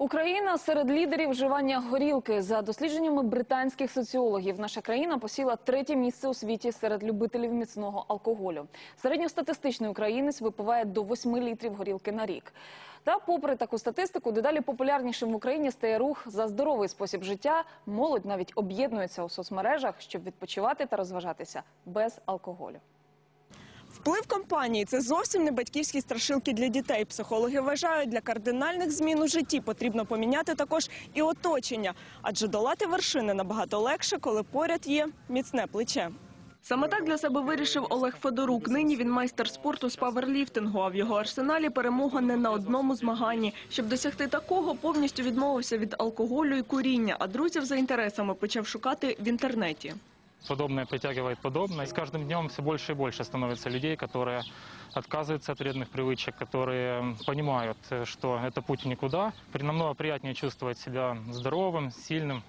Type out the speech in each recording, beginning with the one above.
Україна серед лідерів вживання горілки. За дослідженнями британських соціологів, наша країна посіла третє місце у світі серед любителів міцного алкоголю. Середньостатистичний українець випиває до 8 літрів горілки на рік. Та, попри таку статистику, дедалі популярнішим в Україні стає рух за здоровий спосіб життя. Молодь навіть об'єднується у соцмережах, щоб відпочивати та розважатися без алкоголю. Вплив компанії це зовсім не батьківські страшилки для дітей. Психологи вважають, для кардинальних змін у житті потрібно поміняти також і оточення, адже долати вершини набагато легше, коли поряд є міцне плече. Саме так для себе вирішив Олег Федорук. Нині він майстер спорту з паверліфтингу, а в його арсеналі перемога не на одному змаганні. Щоб досягти такого, повністю відмовився від алкоголю і куріння, а друзів за інтересами почав шукати в інтернеті Подобное притягивает подобное. И с каждым днем все больше и больше становится людей, которые отказываются от вредных привычек, которые понимают, э, что это путь в никуда. При- Намного приятнее чувствовать себя здоровым, сильным,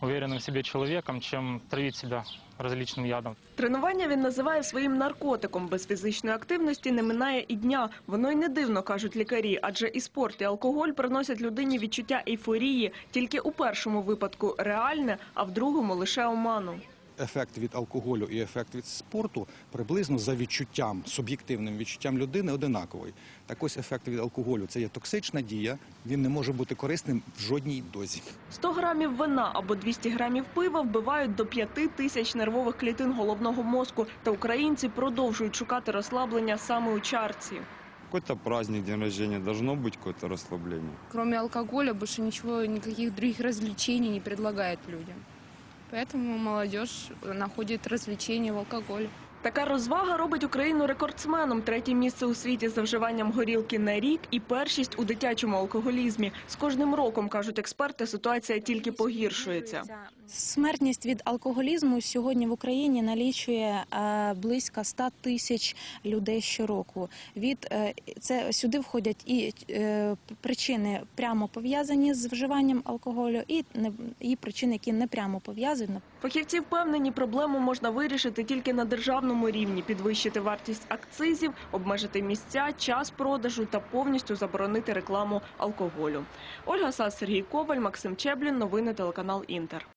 уверенным в себе человеком, чем травить себя различным ядом. Тренування він називає своїм наркотиком. Без фізичної активності не минає і дня. Воно й не дивно, кажуть лікарі, адже і спорт, і алкоголь приносять людині відчуття ейфорії. Тільки у першому випадку реальне, а в другому лише оману. ефект від алкоголю і ефект від спорту приблизно за відчуттям, суб'єктивним відчуттям людини одинаковий. Так ось ефект від алкоголю це є токсична дія, він не може бути корисним в жодній дозі. 100 грамів вина або 200 грамів пива вбивають до 5 тисяч нервових клітин головного мозку. Та українці продовжують шукати розслаблення саме у чарці. Какой-то праздник, день рождения, должно быть какое-то расслабление. Кроме алкоголя больше ничего, никаких других развлечений не предлагает людям. Поэтому молодежь находит развлечения в алкоголе. Така розвага робить Україну рекордсменом. Третє місце у світі за вживанням горілки на рік і першість у дитячому алкоголізмі. З кожним роком, кажуть експерти, ситуація тільки погіршується. Смертність від алкоголізму сьогодні в Україні налічує е, близько 100 тисяч людей щороку. Від е, це сюди входять і е, причини прямо пов'язані з вживанням алкоголю, і і причини, які не прямо пов'язані. Фахівці впевнені, проблему можна вирішити тільки на державному рівні, підвищити вартість акцизів, обмежити місця, час продажу та повністю заборонити рекламу алкоголю. Ольга Сас, Сергій Коваль, Максим Чеблін. Новини телеканал Інтер.